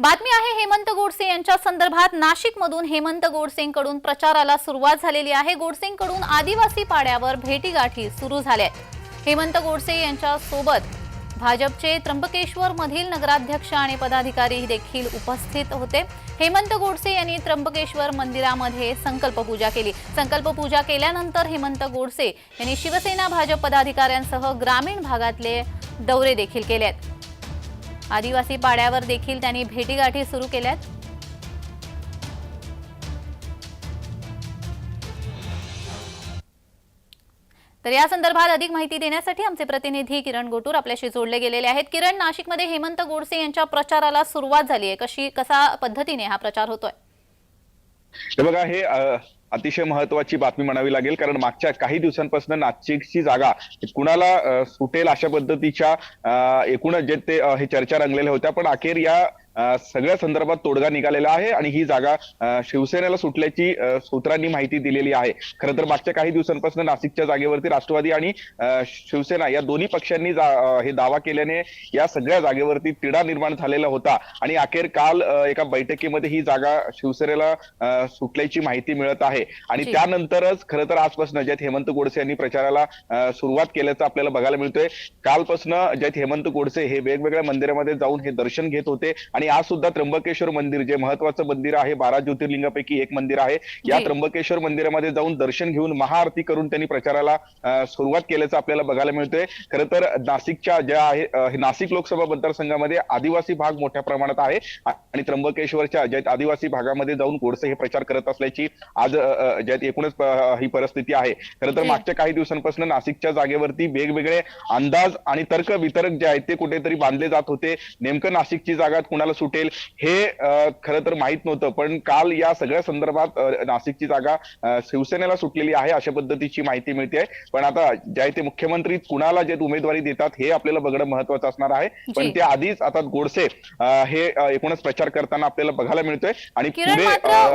बातमी आहे हेमंत गोडसे यांच्या संदर्भात नाशिकमधून हेमंत गोडसेंकडून प्रचाराला सुरुवात झालेली आहे. गोडसेंकडून आदिवासी पाड्यावर भेटीगाठी सुरू झाल्या आहेत. हेमंत गोडसे यांच्या सोबत भाजपचे त्र्यंबकेश्वर मधील नगराध्यक्ष आणि पदाधिकारी देखील उपस्थित होते. हेमंत गोडसे यांनी त्र्यंबकेश्वर मंदिरामध्ये संकल्प पूजा केली. संकल्प पूजा केल्यानंतर हेमंत गोडसे यांनी शिवसेना भाजप पदाधिकाऱ्यांसह ग्रामीण भागातले दौरे देखील केले आहेत. आदिवासी पाड्यावर देखील त्यांनी भेटीगाठी सुरू केल्यात. तर या संदर्भात अधिक माहिती देण्यासाठी आमचे प्रतिनिधी किरण गोटूर आपल्याशी जोडले गेलेले आहेत. किरण नाशिकमध्ये हेमंत गोडसे यांच्या प्रचाराला सुरुवात झाली आहे. कशी कसा पद्धतीने हा प्रचार होतोय? हे बघा हे अतिशय महत्वाची बातमी म्हणावी लागेल कारण मागच्या काही दिवसांपासून नाशिकची जागा कुणाला सुटेल अशा पद्धतीच्या एकूणच जे ते हे चर्चा रंगलेल्या होत्या पण अखेर या सगळ्या संदर्भात तोडगा निघालेला आहे आणि ही जागा शिवसेनेला सुटल्याची सूत्रांनी माहिती दिलेली आहे. खरं तर मागच्या काही दिवसांपासून नाशिकच्या जागेवरती राष्ट्रवादी आणि शिवसेना या दोन्ही पक्षांनी हे दावा केल्याने या सगळ्या जागेवरती तिढा निर्माण झालेला होता आणि अखेर काल एका बैठकीमध्ये ही जागा शिवसेनेला सुटल्याची माहिती मिळत आहे. आणि. त्यानंतरच खरं तर आजपासून ज्यात हेमंत गोडसे यांनी प्रचाराला सुरुवात केल्याचं आपल्याला बघायला मिळतोय. कालपासून ज्यात हेमंत गोडसे हे वेगवेगळ्या मंदिरामध्ये जाऊन हे दर्शन घेत होते आणि आज सुद्धा त्र्यंबकेश्वर मंदिर जे महत्वाचं मंदिर आहे बारा ज्योतिर्लिंगापैकी एक मंदिर आहे या. त्र्यंबकेश्वर मंदिरामध्ये जाऊन दर्शन घेऊन महाआरती करून त्यांनी प्रचाराला सुरुवात केल्याचं आपल्याला बघायला मिळतोय खरं तर नाशिकच्या ज्या आहे नाशिक लोकसभा मतदारसंघामध्ये आदिवासी भाग मोठ्या प्रमाणात आहे आणि त्र्यंबकेश्वरच्या ज्यात आदिवासी भागामध्ये जाऊन गोडसे हे प्रचार करत असल्याची आज ज्यात एकूणच ही परिस्थिती आहे खरं तर. मागच्या काही दिवसांपासून नाशिकच्या जागेवरती वेगवेगळे अंदाज आणि तर्क वितरक जे आहेत ते कुठेतरी बांधले जात होते नेमकं नाशिकची जागा कुणाला सुटेल. हे खरं तर माहीत नव्हतं पण काल या सगळ्या संदर्भात नाशिकची जागा शिवसेनेला सुटलेली आहे अशा पद्धतीची माहिती मिळते. पण आता जे आहे ते मुख्यमंत्री कुणाला जे उमेदवारी देतात हे आपल्याला बघणं महत्वाचं असणार आहे. पण. त्या आधीच आता गोडसे हे एकूणच प्रचार करताना आपल्याला बघायला मिळतोय. आणि पुढे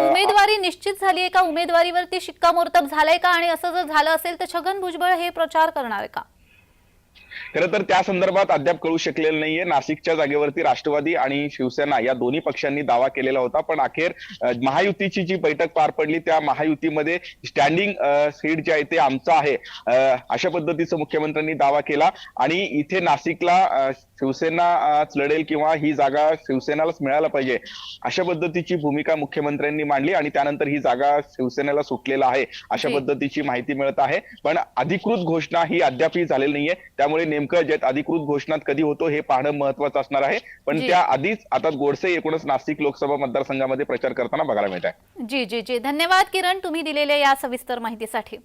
उमेदवारी निश्चित झाली आहे का? उमेदवारीवरती शिक्कामोर्तब झालंय का? आणि असं जर झालं असेल तर छगन भुजबळ हे प्रचार करणार आहे का? खरं तर त्या संदर्भात अद्याप कळू शकलेलं नाहीये. नाशिकच्या जागेवरती राष्ट्रवादी आणि शिवसेना या दोन्ही पक्षांनी दावा केलेला होता. पण अखेर महायुतीची जी बैठक पार पडली त्या महायुतीमध्ये स्टँडिंग सीट जे आहे ते आमचं आहे. अशा पद्धतीचा मुख्यमंत्र्यांनी दावा केला. आणि इथे नाशिकला अ, शिवसेनाच लढेल किंवा ही जागा शिवसेनालाच मिळायला पाहिजे अशा पद्धतीची भूमिका मुख्यमंत्र्यांनी मांडली आणि त्यानंतर ही जागा शिवसेनेला सुटलेला आहे अशा. पद्धतीची माहिती मिळत आहे. पण अधिकृत घोषणा ही अद्यापही झालेली नाहीये. त्यामुळे नेमकं ज्यात अधिकृत घोषणात कधी होतो हे पाहणं महत्वाचं असणार आहे. पण जी. त्या आधीच आता गोडसे एकूणच नाशिक लोकसभा मतदारसंघामध्ये प्रचार करताना बघायला मिळत आहे. जी जी जी. धन्यवाद किरण तुम्ही दिलेल्या या सविस्तर माहितीसाठी.